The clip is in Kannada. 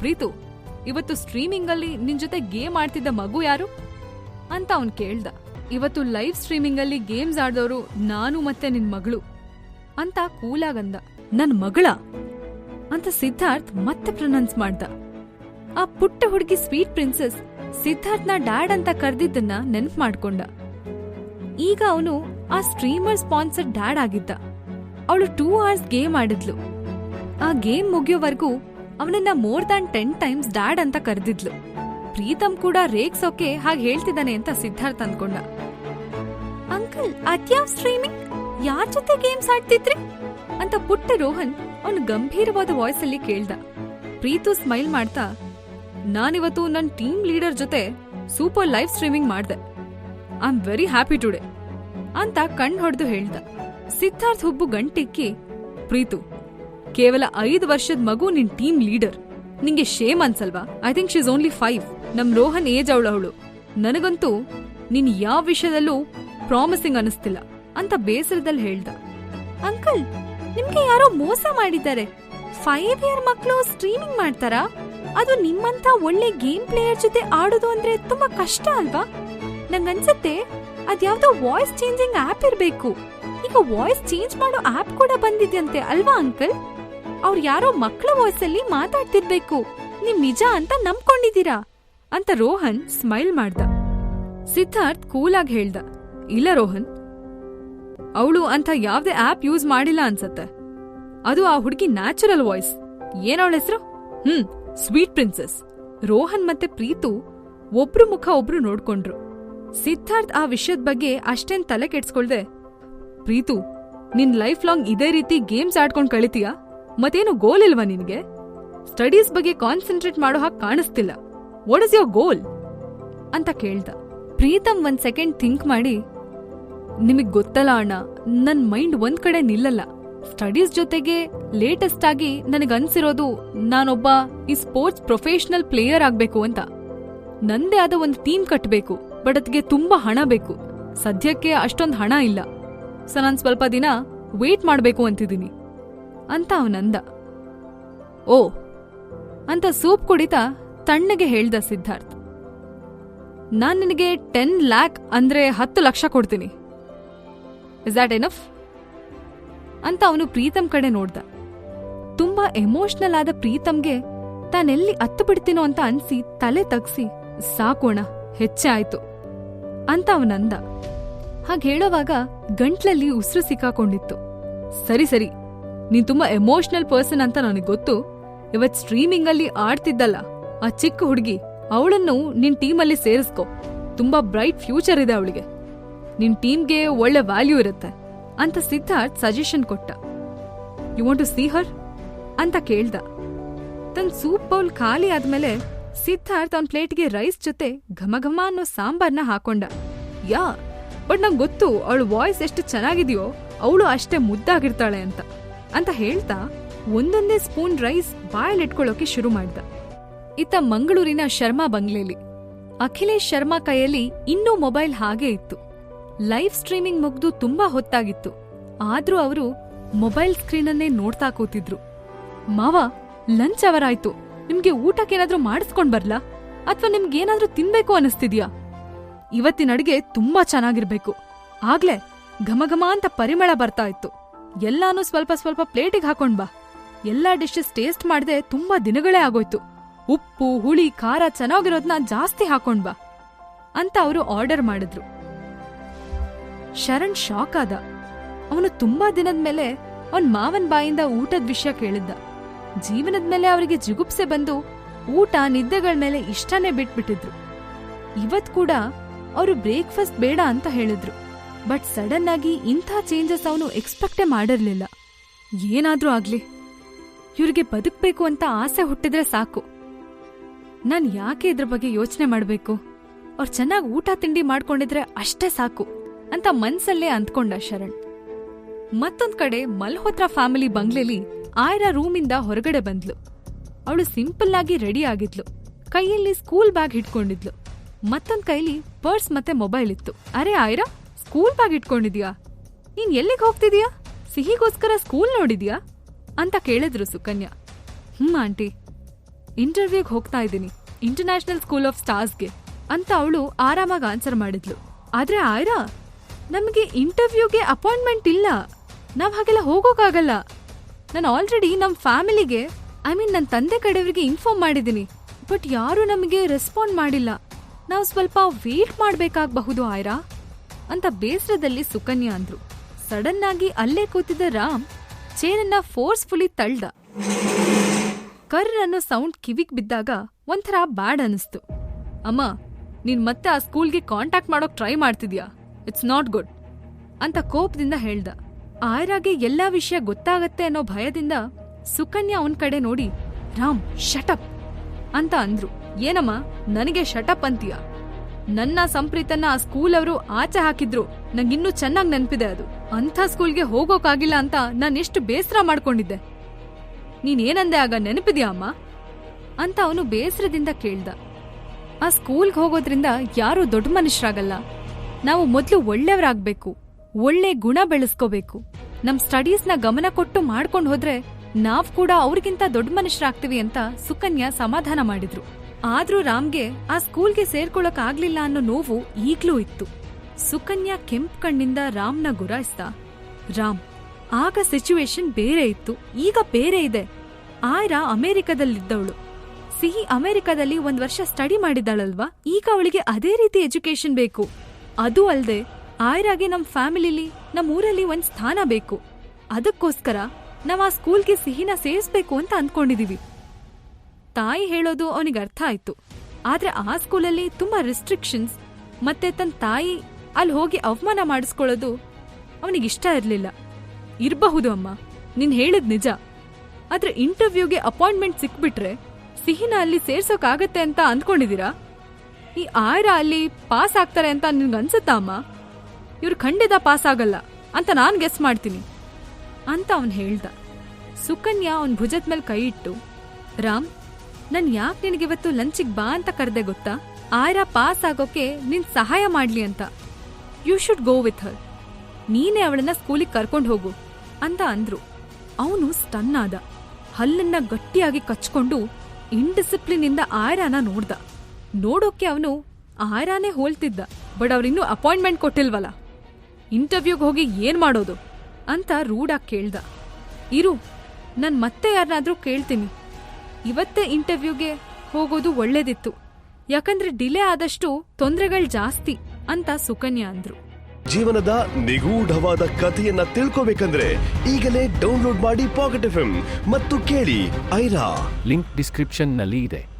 ಪ್ರೀತು, ಇವತ್ತು ಸ್ಟ್ರೀಮಿಂಗ್ ಅಲ್ಲಿ ನಿನ್ ಜೊತೆ ಗೇಮ್ ಆಡ್ತಿದ್ದ ಮಗು ಯಾರು? ಅಂತ ಅವನ್ ಕೇಳ್ದ. ಇವತ್ತು ಲೈವ್ ಸ್ಟ್ರೀಮಿಂಗ್ ಅಲ್ಲಿ ಗೇಮ್ಸ್ ಆಡ್ದವ್ರು ನಾನು ಮತ್ತೆ ನಿನ್ ಮಗಳು, ಅಂತ ಕೂಲಾಗಂದ. ನನ್ ಮಗಳ? ಅಂತ ಸಿದ್ಧಾರ್ಥ್ ಮತ್ತೆ ಪ್ರೊನೌನ್ಸ್ ಮಾಡ್ದ. ಆ ಪುಟ್ಟ ಹುಡುಗಿ ಸ್ವೀಟ್ ಪ್ರಿನ್ಸೆಸ್ ಸಿದ್ಧಾರ್ಥ್ನ ಡ್ಯಾಡ್ ಅಂತ ಕರೆದಿದ್ದನ್ನ ನೆನ್ಪ್ ಮಾಡ್ಕೊಂಡ. ಈಗ ಅವನು ಆ ಸ್ಟ್ರೀಮರ್ ಸ್ಪಾನ್ಸರ್ ಡ್ಯಾಡ್ ಆಗಿದ್ದ. ಅವಳು ಟೂ ಅವರ್ಸ್ ಗೇಮ್ ಆಡಿದ್ಲು. ಆ ಗೇಮ್ ಮುಗಿಯೋವರೆಗೂ ಅವನನ್ನ more than ten times dad ಅಂತ ಕರೆದಿದ್ಲು. ಪ್ರೀತಮ್ ಕೂಡ ರೇಗ್ಸೋಕೆ ಹಾಗೆ ಹೇಳ್ತಿದ್ದಾನೆ ಅಂತ ಸಿದ್ಧಾರ್ಥ್ ಅನ್ಕೊಂಡ. ಅಂಕಲ್, ಅದ್ಯಾವ್ ಸ್ಟ್ರೀಮಿಂಗ್ ಯಾರ್ ಜೊತೆ ಗೇಮ್ಸ್ ಆಡ್ತಿದ್ರಿ? ಅಂತ ಪುಟ್ಟ ರೋಹನ್ ಅವನು ಗಂಭೀರವಾದ ವಾಯ್ಸ್ ಅಲ್ಲಿ ಕೇಳ್ದ. ಪ್ರೀತು ಸ್ಮೈಲ್ ಮಾಡ್ತಾ, ನಾನಿವತ್ತು ನನ್ನ ಟೀಮ್ ಲೀಡರ್ ಜೊತೆ ಸೂಪರ್ ಲೈವ್ ಸ್ಟ್ರೀಮಿಂಗ್ ಮಾಡ್ದೆ. I am very happy today ಅಂತ ಕಣ್ ಹೊಡೆದು ಹೇಳ್ದ. ಸಿದ್ಧಾರ್ಥ್ ಹುಬ್ಬು ಗಂಟಿಕ್ಕಿ, ಪ್ರೀತು ಕೇವಲ ಐದು ವರ್ಷದ ಮಗು ನಿನ್ ಟೀಮ್ ಲೀಡರ್ ನಿಂಗೆ shame ಅನ್ಸಲ್ವಾ? I think she's only five ನಮ್ ರೋಹನ್ ಏಜ್ ಅವಳವಳು ನನಗಂತೂ ನಿನ್ ಯಾವ ವಿಷಯದಲ್ಲೂ ಪ್ರಾಮಿಸಿಂಗ್ ಅನಿಸ್ತಿಲ್ಲ ಅಂತ ಬೇಸರದಲ್ಲಿ ಹೇಳ್ದ. ಅಂಕಲ್, ನಿಮ್ಗೆ ಯಾರೋ ಮೋಸ ಮಾಡಿದ್ದಾರೆ. ಫೈವ್ ಇಯರ್ ಮಕ್ಕಳು ಸ್ಟ್ರೀಮಿಂಗ್ ಮಾಡ್ತಾರಾ? ಅದು ನಿಮ್ಮಂತ ಒಳ್ಳೆ ಗೇಮ್ ಪ್ಲೇಯರ್ ಜೊತೆ ಆಡೋದು ಅಂದ್ರೆ ತುಂಬಾ ಕಷ್ಟ ಅಲ್ವಾ? ನಂಗನ್ಸತ್ತೆ ಅದ್ಯಾವ್ದೋ ವಾಯ್ಸ್ ಚೇಂಜಿಂಗ್ ಆಪ್ ಇರ್ಬೇಕು. ಈಗ ವಾಯ್ಸ್ ಚೇಂಜ್ ಮಾಡೋ ಆಪ್ ಕೂಡ ಬಂದಿದ್ಯಂತೆ ಅಲ್ವಾ ಅಂಕಲ್? ಅವ್ರು ಯಾರೋ ಮಕ್ಕಳ ವಾಯ್ಸಲ್ಲಿ ಮಾತಾಡ್ತಿರ್ಬೇಕು. ನಿಮ್ ನಿಜ ಅಂತ ನಂಬ್ಕೊಂಡಿದ್ದೀರಾ? ಅಂತ ರೋಹನ್ ಸ್ಮೈಲ್ ಮಾಡ್ದ. ಸಿದ್ಧಾರ್ಥ್ ಕೂಲಾಗಿ ಹೇಳ್ದ. ಇಲ್ಲ ರೋಹನ್. ಅವಳು ಅಂತ ಯಾವ್ದೇ ಆಪ್ ಯೂಸ್ ಮಾಡಿಲ್ಲ ಅನ್ಸತ್ತೆ. ಅದು ಆ ಹುಡುಗಿ ನ್ಯಾಚುರಲ್ ವಾಯ್ಸ್. ಏನವಳ ಹೆಸರು? ಹ್ಮ್, ಸ್ವೀಟ್ ಪ್ರಿನ್ಸೆಸ್. ರೋಹನ್ ಮತ್ತೆ ಪ್ರೀತು ಒಬ್ರು ಮುಖ ಒಬ್ರು ನೋಡ್ಕೊಂಡ್ರು. ಸಿದ್ಧಾರ್ಥ್ ಆ ವಿಷಯದ ಬಗ್ಗೆ ಅಷ್ಟೇನ್ ತಲೆ ಕೆಡ್ಸ್ಕೊಳ್ದೆ, ಪ್ರೀತು, ನಿನ್ ಲೈಫ್ ಲಾಂಗ್ ಇದೇ ರೀತಿ ಗೇಮ್ಸ್ ಆಡ್ಕೊಂಡ್ ಕಳಿತೀಯಾ? ಮತ್ತೇನು ಗೋಲ್ ಇಲ್ವಾ ನಿನಗೆ? ಸ್ಟಡೀಸ್ ಬಗ್ಗೆ ಕಾನ್ಸಂಟ್ರೇಟ್ ಮಾಡೋ ಹಾಗೆ ಕಾಣಿಸ್ತಿಲ್ಲ. ವಾಟ್ ಇಸ್ ಯೋರ್ ಗೋಲ್ ಅಂತ ಕೇಳ್ದ. ಪ್ರೀತಮ್ ಒಂದ್ ಸೆಕೆಂಡ್ ಥಿಂಕ್ ಮಾಡಿ, ನಿಮಗೆ ಗೊತ್ತಲ್ಲ ಅಣ್ಣ, ನನ್ ಮೈಂಡ್ ಒಂದ್ ಕಡೆ ನಿಲ್ಲಲ್ಲ. ಸ್ಟಡೀಸ್ ಜೊತೆಗೆ ಲೇಟೆಸ್ಟ್ ಆಗಿ ನನಗ್ ಅನ್ಸಿರೋದು ನಾನೊಬ್ಬ ಈ ಸ್ಪೋರ್ಟ್ಸ್ ಪ್ರೊಫೆಷನಲ್ ಪ್ಲೇಯರ್ ಆಗ್ಬೇಕು ಅಂತ. ನಂದೇ ಆದ ಒಂದು ಟೀಮ್ ಕಟ್ಟಬೇಕು ಬಟ್ ಅದಕ್ಕೆ ತುಂಬಾ ಹಣ ಬೇಕು. ಸದ್ಯಕ್ಕೆ ಅಷ್ಟೊಂದ್ ಹಣ ಇಲ್ಲ. ಸೊ ನಾನ್ ಸ್ವಲ್ಪ ದಿನ ವೇಟ್ ಮಾಡ್ಬೇಕು ಅಂತಿದ್ದೀನಿ. ಅಂತ ಅವನಂದ ಓ, ಅಂತ ಸೂಪ್ ಕುಡಿತಾ ತಣ್ಣಗೆ ಹೇಳ್ದ ಸಿದ್ಧಾರ್ಥ್. ನಾನ್ ನಿನಗೆ ಟೆನ್ ಲ್ಯಾಕ್ ಅಂದ್ರೆ ಹತ್ತು ಲಕ್ಷ ಕೊಡ್ತೀನಿ. ಇಸ್ ದಾಟ್ ಎನಫ್ ಅಂತ ಅವನು ಪ್ರೀತಮ್ ಕಡೆ ನೋಡ್ದ. ತುಂಬಾ ಎಮೋಷನಲ್ ಆದ ಪ್ರೀತಮ್ಗೆ ತಾನೆಲ್ಲಿ ಹತ್ತು ಬಿಡ್ತೀನೋ ಅಂತ ಅನ್ಸಿ ತಲೆ ತಗ್ಸಿ, ಸಾಕೋಣ, ಹೆಚ್ಚೆ ಆಯ್ತು, ಅಂತ ಅವನಂದ ಹಾಗೆ ಹೇಳೋವಾಗ ಗಂಟ್ಲಲ್ಲಿ ಉಸಿರು ಸಿಕ್ಕಾಕೊಂಡಿತ್ತು. ಸರಿ ಸರಿ ನೀನ್ ತುಂಬಾ ಎಮೋಷನಲ್ ಪರ್ಸನ್ ಅಂತ ನನಗೆ ಗೊತ್ತು. ಇವತ್ ಸ್ಟ್ರೀಮಿಂಗ್ ಅಲ್ಲಿ ಆಡ್ತಿದ್ದಲ್ಲ, ಆ ಚಿಕ್ಕ ಹುಡುಗಿ, ಅವಳನ್ನು ನಿನ್ ಟೀಮಲ್ಲಿ ಸೇರಿಸ್ಕೊ. ತುಂಬಾ ಬ್ರೈಟ್ ಫ್ಯೂಚರ್ ಇದೆ ಅವಳಿಗೆ. ನಿನ್ ಟೀಮ್ಗೆ ಒಳ್ಳೆ ವ್ಯಾಲ್ಯೂ ಇರುತ್ತೆ ಅಂತ ಸಿದ್ಧಾರ್ಥ್ ಸಜೆಷನ್ ಕೊಟ್ಟ. You want to see her ಅಂತ ಕೇಳ್ದ. ತನ್ ಸೂಪ್ ಬೌಲ್ ಖಾಲಿ ಆದ್ಮೇಲೆ ಸಿದ್ಧಾರ್ಥ್ ಅವನ್ ಪ್ಲೇಟ್ಗೆ ರೈಸ್ ಜೊತೆ ಘಮ ಘಮ ಅನ್ನೋ ಸಾಂಬಾರ್ನ ಹಾಕೊಂಡ. ಯಾ, ಬಟ್ ನಂಗೆ ಗೊತ್ತು, ಅವಳ ವಾಯ್ಸ್ ಎಷ್ಟು ಚೆನ್ನಾಗಿದೆಯೋ, ಅವಳು ಅಷ್ಟೇ ಮುದ್ದಾಗಿರ್ತಾಳೆ ಅಂತ. ಅಂತ ಹೇಳ್ತಾ ಒಂದೊಂದೇ ಸ್ಪೂನ್ ರೈಸ್ ಬಾಯಲ್ಲಿಟ್ಕೊಳ್ಳೋಕೆ ಶುರು ಮಾಡ್ದ. ಇತ್ತ ಮಂಗಳೂರಿನ ಶರ್ಮಾ ಬಂಗ್ಲೆಲಿ. ಅಖಿಲೇಶ್ ಶರ್ಮಾ ಕೈಯಲ್ಲಿ ಇನ್ನೂ ಮೊಬೈಲ್ ಹಾಗೇ ಇತ್ತು. ಲೈವ್ ಸ್ಟ್ರೀಮಿಂಗ್ ಮುಗ್ದು ತುಂಬಾ ಹೊತ್ತಾಗಿತ್ತು. ಆದ್ರೂ ಅವರು ಮೊಬೈಲ್ ಸ್ಕ್ರೀನನ್ನೇ ನೋಡ್ತಾ ಕೂತಿದ್ರು. ಮಾವ, ಲಂಚ್ ಅವರ್ ಆಯ್ತು ನಿಮ್ಗೆ ಊಟಕ್ಕೇನಾದ್ರೂ ಮಾಡಿಸ್ಕೊಂಡ್ ಬರ್ಲಾ? ಅಥವಾ ನಿಮ್ಗೇನಾದ್ರೂ ತಿನ್ಬೇಕು ಅನಿಸ್ತಿದ್ಯಾ? ಇವತ್ತಿನ ಅಡಿಗೆ ತುಂಬಾ ಚೆನ್ನಾಗಿರ್ಬೇಕು. ಆಗ್ಲೇ ಘಮಘಮ ಅಂತ ಪರಿಮಳ ಬರ್ತಾ ಇತ್ತು. ಎಲ್ಲಾನು ಸ್ವಲ್ಪ ಸ್ವಲ್ಪ ಪ್ಲೇಟಿಗೆ ಹಾಕೊಂಡ್ ಬಾ. ಎಲ್ಲಾ ಡಿಶಸ್ ಟೇಸ್ಟ್ ಮಾಡದೆ ತುಂಬಾ ದಿನಗಳೇ ಆಗೋಯ್ತು. ಉಪ್ಪು, ಹುಳಿ, ಖಾರ ಚೆನ್ನಾಗಿರೋದ್ನ ಜಾಸ್ತಿ ಹಾಕೊಂಡ್ ಬಾ ಅಂತ ಅವರು ಆರ್ಡರ್ ಮಾಡಿದ್ರು. ಶರಣ್ ಶಾಕ್ ಆದ. ಅವನು ತುಂಬಾ ದಿನದ ಮೇಲೆ ಅವನ್ ಮಾವನ್ ಬಾಯಿಂದ ಊಟದ ವಿಷಯ ಕೇಳಿದ್ದ. ಜೀವನದ ಮೇಲೆ ಅವರಿಗೆ ಜಿಗುಪ್ಸೆ ಬಂದು ಊಟ, ನಿದ್ದೆಗಳ ಮೇಲೆ ಇಷ್ಟನೇ ಬಿಟ್ಬಿಟ್ಟಿದ್ರು. ಇವತ್ ಕೂಡ ಅವರು ಬ್ರೇಕ್ಫಾಸ್ಟ್ ಬೇಡ ಅಂತ ಹೇಳಿದ್ರು. ಬಟ್ ಸಡನ್ ಆಗಿ ಇಂಥ ಚೇಂಜಸ್ ಅವನು ಎಕ್ಸ್ಪೆಕ್ಟೇ ಮಾಡಿರ್ಲಿಲ್ಲ. ಏನಾದ್ರೂ ಆಗ್ಲಿ. ಇವ್ರಿಗೆ ಬದುಕ್ಬೇಕು ಅಂತ ಆಸೆ ಹುಟ್ಟಿದ್ರೆ ಸಾಕು. ನಾನು ಯಾಕೆ ಇದ್ರ ಬಗ್ಗೆ ಯೋಚನೆ ಮಾಡಬೇಕು? ಅವ್ರು ಚೆನ್ನಾಗಿ ಊಟ ತಿಂಡಿ ಮಾಡ್ಕೊಂಡಿದ್ರೆ ಅಷ್ಟೇ ಸಾಕು ಅಂತ ಮನ್ಸಲ್ಲೇ ಅಂದ್ಕೊಂಡ ಶರಣ್. ಮತ್ತೊಂದ್ ಕಡೆ ಮಲ್ಹೋತ್ರ ಫ್ಯಾಮಿಲಿ ಬಂಗ್ಲೆಲಿ ಆಯ್ರಾ ರೂಮಿಂದ ಹೊರಗಡೆ ಬಂದ್ಲು. ಅವಳು ಸಿಂಪಲ್ ಆಗಿ ರೆಡಿ ಆಗಿದ್ಲು. ಕೈಯಲ್ಲಿ ಸ್ಕೂಲ್ ಬ್ಯಾಗ್ ಹಿಡ್ಕೊಂಡಿದ್ಲು. ಮತ್ತೊಂದ್ ಕೈಲಿ ಪರ್ಸ್ ಮತ್ತೆ ಮೊಬೈಲ್ ಇತ್ತು. ಅರೆ ಆಯ್ರಾ ಸ್ಕೂಲ್ ಬ್ಯಾಗ್ ಇಟ್ಕೊಂಡಿದ್ಯಾ? ನೀನ್ ಎಲ್ಲಿಗೆ ಹೋಗ್ತಿದ್ಯಾ? ಸಿಹಿಗೋಸ್ಕರ ಸ್ಕೂಲ್ ನೋಡಿದ್ಯಾ? ಅಂತ ಕೇಳಿದ್ರು ಸುಕನ್ಯಾ. ಹ್ಮ್, ಆಂಟಿ. ಇಂಟರ್ವ್ಯೂಗೆ ಹೋಗ್ತಾ ಇದ್ದೀನಿ, ಇಂಟರ್ನ್ಯಾಷನಲ್ ಸ್ಕೂಲ್ ಆಫ್ ಸ್ಟಾರ್ಸ್ಗೆ ಅಂತ ಅವಳು ಆರಾಮಾಗಿ ಆನ್ಸರ್ ಮಾಡಿದ್ಲು. ಆದ್ರೆ ಆಯ್ರಾ? ನಮಗೆ ಇಂಟರ್ವ್ಯೂಗೆ ಅಪಾಯಿಂಟ್ಮೆಂಟ್ ಇಲ್ಲ. ನಾವ್ ಹಾಗೆಲ್ಲ ಹೋಗೋಕ್ಕಾಗಲ್ಲ ನಾನು ಆಲ್ರೆಡಿ ನಮ್ಮ ಫ್ಯಾಮಿಲಿಗೆ, ಐ ಮೀನ್ ನನ್ನ ತಂದೆ ಕಡೆಯವರಿಗೆ ಇನ್ಫಾರ್ಮ್ ಮಾಡಿದ್ದೀನಿ. ಬಟ್ ಯಾರೂ ನಮಗೆ ರೆಸ್ಪಾಂಡ್ ಮಾಡಿಲ್ಲ. ನಾವು ಸ್ವಲ್ಪ ವೇಟ್ ಮಾಡ್ಬೇಕಾಗಬಹುದು, ಆಯ್ರಾ? ಅಂತ ಬೇಸರದಲ್ಲಿ ಸುಕನ್ಯಾ ಅಂದ್ರು. ಸಡನ್ ಆಗಿ ಅಲ್ಲೇ ಕೂತಿದ್ದ ರಾಮ್ ಚೇನನ್ನ ಫೋರ್ಸ್ಫುಲಿ ತಳ್ದ. ಕರ್ರ್ ಅನ್ನೋ ಸೌಂಡ್ ಕಿವಿಗ್ ಬಿದ್ದಾಗ ಒಂಥರ ಬ್ಯಾಡ್ ಅನಿಸ್ತು. ಅಮ್ಮ, ನೀನ್ ಮತ್ತೆ ಆ ಸ್ಕೂಲ್ಗೆ ಕಾಂಟ್ಯಾಕ್ಟ್ ಮಾಡೋಕ್ ಟ್ರೈ ಮಾಡ್ತಿದ್ಯಾ? ಇಟ್ಸ್ ನಾಟ್ ಗುಡ್ ಅಂತ ಕೋಪದಿಂದ ಹೇಳ್ದ. ಆಯ್ರಾಗೆ ಎಲ್ಲಾ ವಿಷಯ ಗೊತ್ತಾಗತ್ತೆ ಅನ್ನೋ ಭಯದಿಂದ ಸುಕನ್ಯಾ ಅವನ್ ಕಡೆ ನೋಡಿ, ರಾಮ್ ಶಟಪ್ ಅಂತ ಅಂದ್ರು. ಏನಮ್ಮ, ನನಗೆ ಶಟಪ್ ಅಂತೀಯ? ನನ್ನ ಸಂಪ್ರೀತನ್ನ ಆ ಸ್ಕೂಲ್ ಅವರು ಆಚೆ ಹಾಕಿದ್ರು. ನಂಗಿನ್ನೂ ಚೆನ್ನಾಗಿ ನೆನಪಿದೆ ಅದು. ಅಂಥ ಸ್ಕೂಲ್ಗೆ ಹೋಗೋಕಾಗಿಲ್ಲ ಅಂತ ನಾನು ಎಷ್ಟು ಬೇಸರ ಮಾಡ್ಕೊಂಡಿದ್ದೆ. ನೀನೇನಂದೆ ಆಗ ನೆನಪಿದ್ಯಾ ಅಮ್ಮ? ಅಂತ ಅವನು ಬೇಸರದಿಂದ ಕೇಳ್ದ. ಆ ಸ್ಕೂಲ್ಗೆ ಹೋಗೋದ್ರಿಂದ ಯಾರೂ ದೊಡ್ಡ ಮನುಷ್ಯರಾಗಲ್ಲ. ನಾವು ಮೊದಲು ಒಳ್ಳೆಯವರಾಗಬೇಕು. ಒಳ್ಳೆ ಗುಣ ಬೆಳೆಸ್ಕೋಬೇಕು. ನಮ್ಮ ಸ್ಟಡೀಸ್ನ ಗಮನ ಕೊಟ್ಟು ಮಾಡ್ಕೊಂಡು ಹೋದ್ರೆ ನಾವು ಕೂಡ ಅವ್ರಿಗಿಂತ ದೊಡ್ಡ ಮನುಷ್ಯರಾಗ್ತೀವಿ ಅಂತ ಸುಕನ್ಯಾ ಸಮಾಧಾನ ಮಾಡಿದ್ರು. ಆದ್ರೂ ರಾಮ್ಗೆ ಆ ಸ್ಕೂಲ್ಗೆ ಸೇರ್ಕೊಳಕ್ ಆಗ್ಲಿಲ್ಲ ಅನ್ನೋ ನೋವು ಈಗ್ಲೂ ಇತ್ತು. ಸುಕನ್ಯಾ ಕೆಂಪ್ ಕಣ್ಣಿಂದ ರಾಮ್ನ ಗುರಾಯಿಸ್ತಾ ರಾಮ್, ಆಗ ಸಿಚುವೇಶನ್ ಬೇರೆ ಇತ್ತು. ಈಗ ಬೇರೆ ಇದೆ. ಆಯ್ರಾ ಅಮೆರಿಕದಲ್ಲಿದ್ದವಳು. ಸಿಹಿ ಅಮೆರಿಕದಲ್ಲಿ ಒಂದ್ ವರ್ಷ ಸ್ಟಡಿ ಮಾಡಿದ್ದಾಳಲ್ವಾ? ಈಗ ಅವಳಿಗೆ ಅದೇ ರೀತಿ ಎಜುಕೇಶನ್ ಬೇಕು. ಅದು ಅಲ್ದೆ, ಆಯ್ರಾಗೆ ನಮ್ ಫ್ಯಾಮಿಲಿಲಿ, ನಮ್ ಊರಲ್ಲಿ ಒಂದ್ ಸ್ಥಾನ ಬೇಕು. ಅದಕ್ಕೋಸ್ಕರ ನಾವ್ ಆ ಸ್ಕೂಲ್ಗೆ ಸಿಹಿನ ಸೇರಿಸ್ಬೇಕು ಅಂತ ಅಂದ್ಕೊಂಡಿದೀವಿ. ತಾಯಿ ಹೇಳೋದು ಅವನಿಗೆ ಅರ್ಥ ಆಯ್ತು. ಆದ್ರೆ ಆ ಸ್ಕೂಲಲ್ಲಿ ತುಂಬಾ ರಿಸ್ಟ್ರಿಕ್ಷನ್ಸ್ ಮತ್ತೆ ತನ್ನ ತಾಯಿ ಅಲ್ಲಿ ಹೋಗಿ ಅವಮಾನ ಮಾಡಿಸ್ಕೊಳ್ಳೋದು ಅವನಿಗೆ ಇಷ್ಟ ಇರಲಿಲ್ಲ. ಇರಬಹುದು ಅಮ್ಮ, ನೀನ್ ಹೇಳಿದ್ ನಿಜ. ಆದ್ರೆ ಇಂಟರ್ವ್ಯೂಗೆ ಅಪಾಯಿಂಟ್ಮೆಂಟ್ ಸಿಕ್ಬಿಟ್ರೆ ಸಿಹಿನ ಅಲ್ಲಿ ಸೇರ್ಸೋಕಾಗತ್ತೆ ಅಂತ ಅಂದ್ಕೊಂಡಿದ್ದೀರಾ ಈ ಆಯ್ರ ಅಲ್ಲಿ ಪಾಸ್ ಆಗ್ತಾರೆ ಅಂತ ನಿನ್ಗೆ ಅನ್ಸುತ್ತಾ ಅಮ್ಮ? ಇವ್ರು ಖಂಡಿತ ಪಾಸ್ ಆಗಲ್ಲ ಅಂತ ನಾನು ಗೆಸ್ ಮಾಡ್ತೀನಿ. ಅಂತ ಅವನು ಹೇಳ್ದ. ಸುಕನ್ಯಾ ಅವನ್ ಭುಜದ ಮೇಲೆ ಕೈ ಇಟ್ಟು, ರಾಮ್ ನನ್ ಯಾಕೆ ನಿನಗಿವತ್ತು ಲಂಚಿಗ್ ಬಾ ಅಂತ ಕರೆದೆ ಗೊತ್ತಾ? ಆಯ್ರ ಪಾಸ್ ಆಗೋಕೆ ನಿನ್ ಸಹಾಯ ಮಾಡ್ಲಿ ಅಂತ. You should go with her ನೀನೇ ಅವಳನ್ನ ಸ್ಕೂಲಿಗೆ ಕರ್ಕೊಂಡು ಹೋಗು, ಅಂತ ಅಂದ್ರು. ಅವನು ಸ್ಟನ್ ಆದ. ಹಲ್ಲನ್ನ ಗಟ್ಟಿಯಾಗಿ ಕಚ್ಕೊಂಡು ಇಂದ ಆಯ್ರಾನ ನೋಡ್ದ. ನೋಡೋಕೆ ಅವನು ಆಯ್ರಾನೇ ಹೋಲ್ತಿದ್ದ, ಬಟ್ ಅವ್ರಿನ್ನೂ ಅಪಾಯಿಂಟ್ಮೆಂಟ್ ಕೊಟ್ಟಿಲ್ವಲ್ಲ ಇಂಟರ್ವ್ಯೂಗೆ ಹೋಗಿ ಏನ್ ಮಾಡೋದು? ಅಂತ ರೂಡಾಗಿ ಕೇಳ್ದ. ಇರು, ನಾನು ಮತ್ತೆ ಯಾರನ್ನಾದ್ರೂ ಕೇಳ್ತೀನಿ. ಇವತ್ತೇ ಇಂಟರ್ವ್ಯೂಗೆ ಹೋಗೋದು ಒಳ್ಳೇದಿತ್ತು. ಯಾಕಂದ್ರೆ ಡಿಲೇ ಆದಷ್ಟು ತೊಂದರೆಗಳು ಜಾಸ್ತಿ ಅಂತ ಸುಕನ್ಯಾ ಅಂದ್ರು. ಜೀವನದ ನಿಗೂಢವಾದ ಕಥೆಯನ್ನ ತಿಳ್ಕೋಬೇಕಂದ್ರೆ ಈಗಲೇ ಡೌನ್ಲೋಡ್ ಮಾಡಿ ಪಾಕೆಟ್ ಎಫ್ ಮತ್ತು ಕೇಳಿ ಐರಾ. ಲಿಂಕ್ ಡಿಸ್ಕ್ರಿಪ್ಷನ್ನಲ್ಲಿ ಇದೆ.